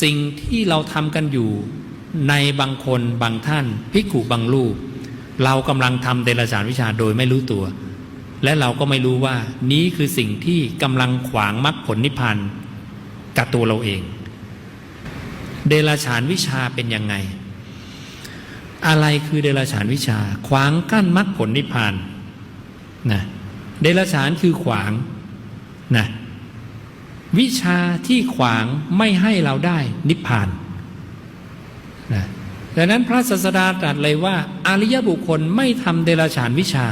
สิ่งที่เราทำกันอยู่ในบางคนบางท่านพิกุบางรูป เรากำลังทำเดรัจฉานวิชาโดยไม่รู้ตัว และเราก็ไม่รู้ว่า นี้คือสิ่งที่กำลังขวางมรรคผลนิพพานกับตัวเราเอง เดรัจฉานวิชาเป็นยังไง อะไรคือเดรัจฉานวิชา ขวางกั้นมรรคผลนิพพานนะเดรัจฉานคือขวางนะ วิชาที่ขวางไม่ให้เราได้นิพพานนะดังนั้นพระศาสดาตรัสเลยว่าอริยบุคคลไม่ทำเดรัจฉานวิชา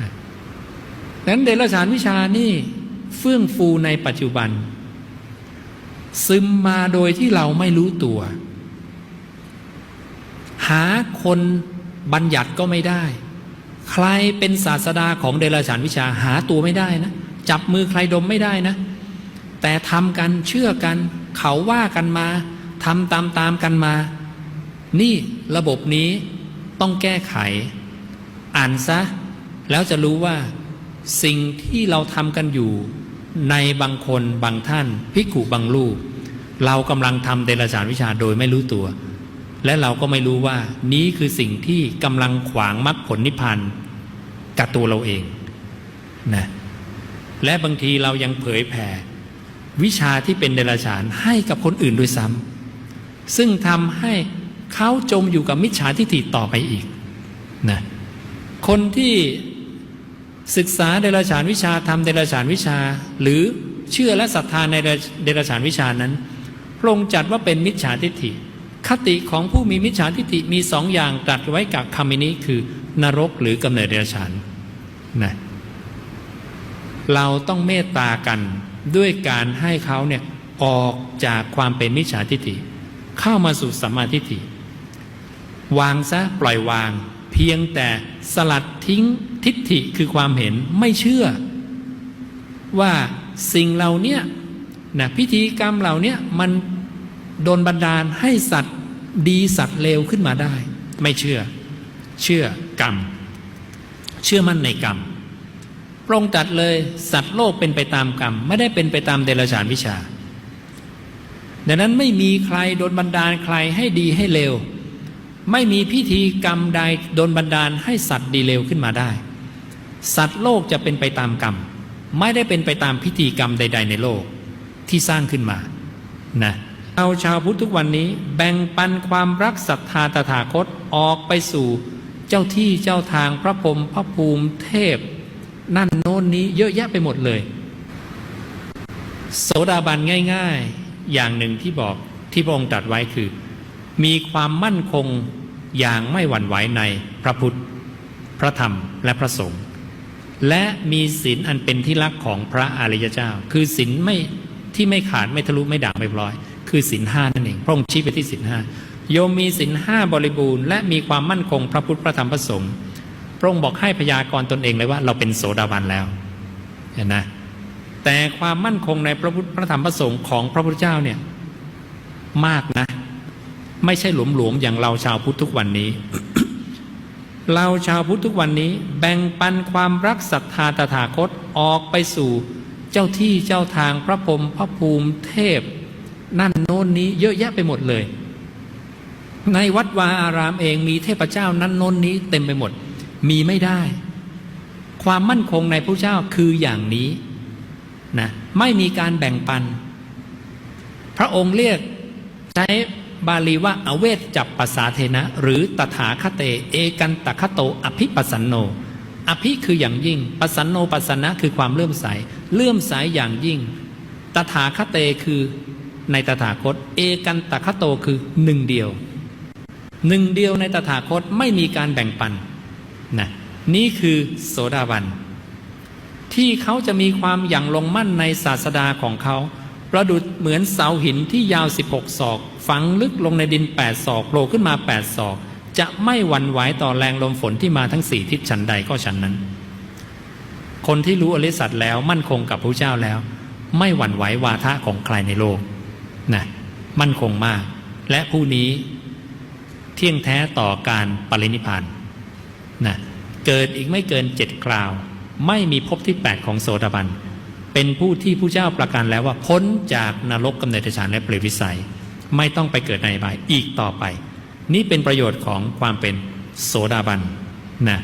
นะดังนั้นเดรัจฉานวิชานี่เฟื่องฟูในปัจจุบัน ซึมมาโดยที่เราไม่รู้ตัว หาคนบัญญัติก็ไม่ได้ ใครเป็นศาสดาของเดรัจฉานวิชาหาตัวไม่ได้นะ จับมือใครดมไม่ได้นะ แต่ทำกันเชื่อกัน เขาว่ากันมาทำตามตามกันมา นี่ระบบนี้ต้องแก้ไข อ่านซะ แล้วจะรู้ว่า สิ่งที่เราทำกันอยู่ ในบางคนบางท่านพิกุบางรูปเรากำลังทำเดรัจฉานวิชาโดยไม่รู้ตัว และเราก็ไม่รู้ว่า นี้คือสิ่งที่กำลังขวางมรรคผลนิพพานกับตัวเราเองนะและบางทีเรายังเผยแผ่ วิชาที่เป็นเดรัจฉานให้กับคนอื่นด้วยซ้ำซึ่งทำให้เขาจมอยู่กับมิจฉาทิฏฐิต่อไปอีกนะคนที่ศึกษาเดรัจฉานวิชาทำเดรัจฉานวิชา หรือเชื่อและศรัทธาในเดรัจฉานวิชานั้นพระองค์จัดว่าเป็นมิจฉาทิฏฐิ คติของผู้มีมิจฉาทิฏฐิมีสองอย่างตรัสไว้กับคำนี้คือนรกหรือกำเนิดเดรัจฉานนะเราต้องเมตตากัน ด้วยการให้เขาเนี่ยออกจากความเป็นมิจฉาทิฏฐิเข้ามาสู่สัมมาทิฏฐิวางซะปล่อยวาง เพียงแต่สลัดทิ้งทิฏฐิคือความเห็นไม่เชื่อ ว่าสิ่งเหล่านี้นะพิธีกรรมเหล่านี้มันโดนบันดาลให้สัตว์ดีสัตว์เลวขึ้นมาได้ ไม่เชื่อ เชื่อกรรม เชื่อมั่นในกรรม พระองค์ตรัสเลยสัตว์โลกเป็นไปตามกรรม ไม่ได้เป็นไปตามเดรัจฉานวิชา ดังนั้นไม่มีใครโดนบันดาลใครให้ดีให้เลวไม่มีพิธีกรรมใดโดนบันดาลให้สัตว์ดีเลวขึ้นมาได้ สัตว์โลกจะเป็นไปตามกรรม ไม่ได้เป็นไปตามพิธีกรรมใด ๆ ในโลกที่สร้างขึ้นมานะเอาชาวพุทธทุกวันนี้แบ่งปันความรักศรัทธาตถาคตออกไปสู่เจ้าที่เจ้าทางพระพรหมพระภูมิเทพ นั่นโน้นนี้เยอะแยะไปหมดเลย โสดาบันง่าย ๆ อย่างหนึ่งที่บอกที่พระองค์ตรัสไว้คือ มีความมั่นคงอย่างไม่หวั่นไหวในพระพุทธ พระธรรมและพระสงฆ์และมีศีลอันเป็นที่รักของพระอริยเจ้า คือศีลไม่ที่ไม่ขาดไม่ทะลุไม่ด่างไม่พลอย คือศีลห้านั่นเองพระองค์ชี้ไปที่ศีลห้าโยมมีศีลห้าบริบูรณ์และมีความมั่นคงพระพุทธพระธรรมพระสงฆ์ ระองค์บอกให้พยากรณ์ตนเองเลยว่า เราเป็นโสดาบันแล้วเห็นนะแต่ความมั่นคงในพระพุทธพระธรรมพระสงฆ์ของพระพุทธเจ้าเนี่ยมากนะ ไม่ใช่หลวมๆอย่างเราชาวพุทธทุกวันนี้ เราชาวพุทธทุกวันนี้ แบ่งปันความรักศรัทธาตถาคตออกไปสู่เจ้าที่เจ้าทางพระพรมพระภูมิเทพ นั่นโน้นนี้เยอะแยะไปหมดเลย ในวัดวาอารามเองมีเทพเจ้านั้นโน้นนี้เต็มไปหมด มีไม่ได้ ความมั่นคงในพระเจ้าคืออย่างนี้นะไม่มีการแบ่งปัน พระองค์เรียกใช้บาลีว่าอเวทจับปัสสาเทนะ หรือตถาคเต เอกันตคโต อภิปัสสันโน อภิคืออย่างยิ่ง ปัสสันโนปัสสนะคือความเลื่อมใส เลื่อมใสอย่างยิ่ง ตถาคเตคือในตถาคต เอกันตคโตคือหนึ่งเดียว หนึ่งเดียวในตถาคตไม่มีการแบ่งปัน นะนี่คือโสดาบัน ที่เขาจะมีความอย่างลงมั่นในศาสดาของเขาประดุดเหมือนเสาหินที่ยาว 16 ศอก ฝังลึกลงในดิน 8 ศอกโผล่ขึ้นมา 8 ศอก จะไม่หวั่นไหวต่อแรงลมฝนที่มาทั้งสี่ทิศฉันใดก็ฉันนั้น คนที่รู้อริสัตแล้วมั่นคงกับพระเจ้าแล้ว ไม่หวั่นไหววาทะของใครในโลกนะมั่นคงมาก และผู้นี้เที่ยงแท้ต่อการปรินิพาน นะเกิดอีกไม่เกินเจ็ดคราว ไม่มีภพที่ 8 ของโสดาบัน เป็นผู้ที่ผู้เจ้าประกันแล้วว่าพ้นจากนรกกำเนิดฉานและเปรตวิสัย ไม่ต้องไปเกิดในบายอีกต่อไป นี่เป็นประโยชน์ของความเป็นโสดาบันนะ